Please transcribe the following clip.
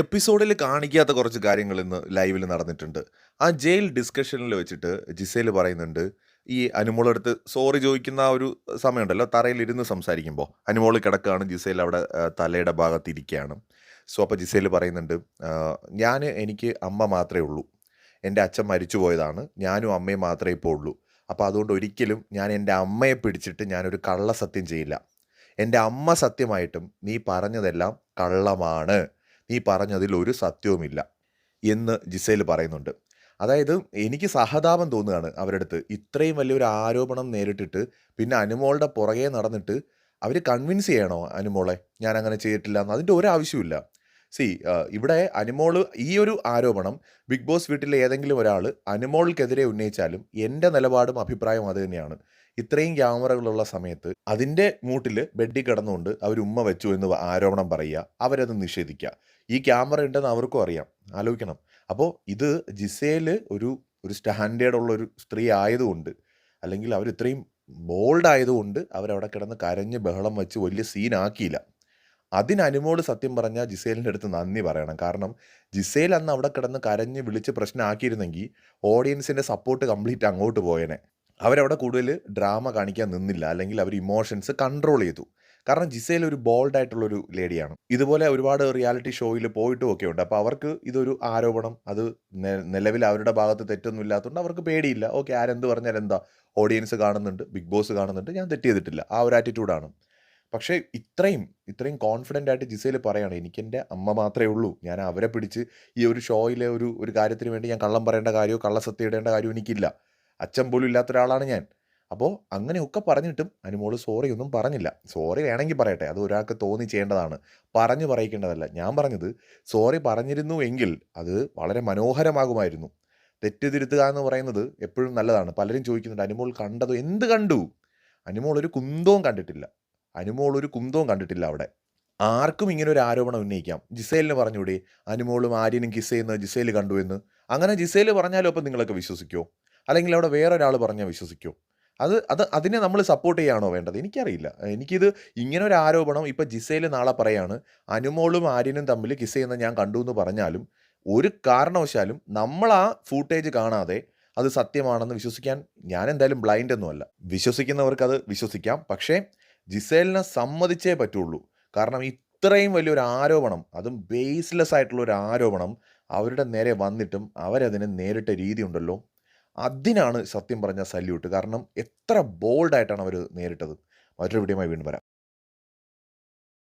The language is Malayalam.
എപ്പിസോഡിൽ കാണിക്കാത്ത കുറച്ച് കാര്യങ്ങൾ ഇന്ന് ലൈവിൽ നടന്നിട്ടുണ്ട്. ആ ജയിൽ ഡിസ്കഷനിൽ വെച്ചിട്ട് ജിസേൽ പറയുന്നുണ്ട്, ഈ അനുമോളടുത്ത് സോറി ചോദിക്കുന്ന ആ ഒരു സമയമുണ്ടല്ലോ, തറയിലിരുന്ന് സംസാരിക്കുമ്പോൾ അനുമോൾ കിടക്കുകയാണ് ജിസേൽ അവിടെ തലയുടെ ഭാഗത്ത് ഇരിക്കുകയാണ് സോ, അപ്പോൾ ജിസേൽ പറയുന്നുണ്ട്, ഞാൻ എനിക്ക് അമ്മ മാത്രമേ ഉള്ളൂ. എന്റെ അച്ഛൻ മരിച്ചു പോയതാണ്. ഞാനും അമ്മയും മാത്രമേ ഇപ്പോൾ ഉള്ളൂ. അപ്പോൾ അതുകൊണ്ട് ഒരിക്കലും ഞാൻ എന്റെ അമ്മയെ പിടിച്ചിട്ട് ഞാനൊരു കള്ളസത്യം ചെയ്യില്ല. എന്റെ അമ്മ സത്യമായിട്ടും നീ പറഞ്ഞതെല്ലാം കള്ളമാണ്. നീ പറഞ്ഞതിൽ ഒരു സത്യവുമില്ല." എന്ന് ജിസേൽ പറയുന്നുണ്ട്. അതായത് എനിക്ക് സഹതാപം തോന്നുകയാണ് അവരുടെ അടുത്ത് ഇത്രയും വലിയൊരു ആരോപണം നേരിട്ടിട്ട് പിന്നെ അനുമോളുടെ പുറകെ നടന്നിട്ട് അവർ കൺവിൻസ് ചെയ്യണോ അനുമോളെ? എന്ന് അതിന് ഒരു ഒരാവശ്യവുമില്ല. സീ ഇവിടെ അനുമോൾ ഈ ഒരു ആരോപണം ബിഗ് ബോസ് വീട്ടിലെ ഏതെങ്കിലും ഒരാൾ അനുമോൾക്കെതിരെ ഉന്നയിച്ചാലും എന്റെ നിലപാടും അഭിപ്രായവും അത് തന്നെയാണ്. ഇത്രയും ക്യാമറകളുള്ള സമയത്ത് അതിന്റെ മൂട്ടിൽ ബെഡി കിടന്നുകൊണ്ട് അവർ ഉമ്മ വെച്ചു എന്ന് ആരോപണം പറയുക. അവരത് നിഷേധിക്കുക. ഈ ക്യാമറ ഉണ്ടെന്ന് അവർക്കും അറിയാം. ആലോചിക്കണം. അപ്പോൾ ഇത് ജിസേൽ ഒരു ഒരു സ്റ്റാൻഡേർഡ് ഉള്ള ഒരു സ്ത്രീ ആയതുകൊണ്ട് അല്ലെങ്കിൽ അവർ ഇത്രയും ബോൾഡ് ആയതുകൊണ്ട് അവരവിടെ കിടന്ന് കരഞ്ഞ് ബഹളം വെച്ച് വലിയ സീനാക്കിയില്ല. അതിന് അനുമോൾ സത്യം പറഞ്ഞാൽ ജിസേലിന്റെ അടുത്ത് നന്ദി പറയണം. കാരണം ജിസേൽ അന്ന് അവിടെ കിടന്ന് കരഞ്ഞ് വിളിച്ച് പ്രശ്നമാക്കിയിരുന്നെങ്കിൽ ഓഡിയൻസിന്റെ സപ്പോർട്ട് കംപ്ലീറ്റ് അങ്ങോട്ട് പോയേനെ. അവരവിടെ കൂടുതൽ ഡ്രാമ കാണിക്കാൻ നിന്നില്ല. അല്ലെങ്കിൽ അവർ ഇമോഷൻസ് കൺട്രോൾ ചെയ്തു. കാരണം ജിസേൽ ഒരു ബോൾഡ് ആയിട്ടുള്ള ഒരു ലേഡിയാണ്. ഇതുപോലെ ഒരുപാട് റിയാലിറ്റി ഷോയിൽ പോയിട്ടും ഒക്കെ ഉണ്ട് അപ്പോൾ അവർക്ക് ഇതൊരു ആരോപണം അത് നിലവിൽ അവരുടെ ഭാഗത്ത് തെറ്റൊന്നും ഇല്ലാത്തതുകൊണ്ട് അവർക്ക് പേടിയില്ല. ഓക്കെ ആരെന്ത് പറഞ്ഞാൽ എന്താ? ഓഡിയൻസ് കാണുന്നുണ്ട്, ബിഗ് ബോസ് കാണുന്നുണ്ട്. ഞാൻ തെറ്റ് ചെയ്തിട്ടില്ല. ആ ഒരു ആറ്റിറ്റ്യൂഡാണ്. പക്ഷേ ഇത്രയും ഇത്രയും കോൺഫിഡന്റ് ആയിട്ട് ജിസേൽ പറയാണ്, എന്റെ അമ്മ മാത്രമേ ഉള്ളൂ. ഞാൻ അവരെ പിടിച്ച് ഈ ഒരു ഷോയിലെ ഒരു ഒരു കാര്യത്തിന് വേണ്ടി ഞാൻ കള്ളം പറയേണ്ട കാര്യമോ കള്ളസത്യ ഇടേണ്ട കാര്യമോ എനിക്കില്ല. അച്ഛൻ പോലും ഇല്ലാത്ത ഒരാളാണ് ഞാൻ." അപ്പോൾ അങ്ങനെയൊക്കെ പറഞ്ഞിട്ടും അനുമോൾ സോറി ഒന്നും പറഞ്ഞില്ല. സോറി വേണമെങ്കിൽ പറയട്ടെ. അത് ഒരാൾക്ക് തോന്നി ചെയ്യേണ്ടതാണ്. പറഞ്ഞു പറയിക്കേണ്ടതല്ല. ഞാൻ പറഞ്ഞത് സോറി പറഞ്ഞിരുന്നു എങ്കിൽ അത് വളരെ മനോഹരമാകുമായിരുന്നു. തെറ്റ് തിരുത്തുക എന്ന് പറയുന്നത് എപ്പോഴും നല്ലതാണ്. പലരും ചോദിക്കുന്നുണ്ട് അനുമോൾ കണ്ടതോ? എന്ത് കണ്ടു? അനുമോൾ ഒരു കുന്തവും കണ്ടിട്ടില്ല. അനുമോൾ ഒരു കുന്തവും കണ്ടിട്ടില്ല അവിടെ. ആർക്കും ഇങ്ങനെ ഒരു ആരോപണം ഉന്നയിക്കാം. ജിസേലിന് പറഞ്ഞൂടെ? അനുമോളും ആര്യനും കിസ് ചെയ്യുന്നത് ജിസേൽ കണ്ടു എന്ന്. അങ്ങനെ ജിസേൽ പറഞ്ഞാലും അപ്പം നിങ്ങളൊക്കെ വിശ്വസിക്കോ? അല്ലെങ്കിൽ അവിടെ വേറെ ഒരാൾ പറഞ്ഞാൽ വിശ്വസിക്കോ? അത് അത് അതിനെ നമ്മൾ സപ്പോർട്ട് ചെയ്യാണോ വേണ്ടത്? എനിക്കറിയില്ല. എനിക്കിത് ഇങ്ങനെ ഒരു ആരോപണം ഇപ്പം ജിസേൽ നാളെ പറയാണ്, അനുമോളും ആര്യനും തമ്മിൽ കിസ് ചെയ്യുന്ന ഞാൻ കണ്ടു എന്ന് പറഞ്ഞാലും ഒരു കാരണവശാലും നമ്മൾ ആ ഫൂട്ടേജ് കാണാതെ അത് സത്യമാണെന്ന് വിശ്വസിക്കാൻ ഞാൻ എന്തായാലും ബ്ലൈൻഡ് ഒന്നുമല്ല. വിശ്വസിക്കുന്നവർക്ക് അത് വിശ്വസിക്കാം. പക്ഷേ ജിസേലിനെ സമ്മതിച്ചേ പറ്റുള്ളൂ. കാരണം ഇത്രയും വലിയൊരു ആരോപണം അതും ബേസ്‌ലെസ് ആയിട്ടുള്ള ഒരു ആരോപണം അവരുടെ നേരെ വന്നിട്ടും അവരതിനെ നേരിട്ട രീതി ഉണ്ടല്ലോ. അതിനാണ് സത്യം പറഞ്ഞ സല്യൂട്ട്. കാരണം എത്ര ബോൾഡായിട്ടാണ് അവർ നേരിട്ടത്. മറ്റൊരു വീഡിയോയുമായി വീണ്ടും വരാം.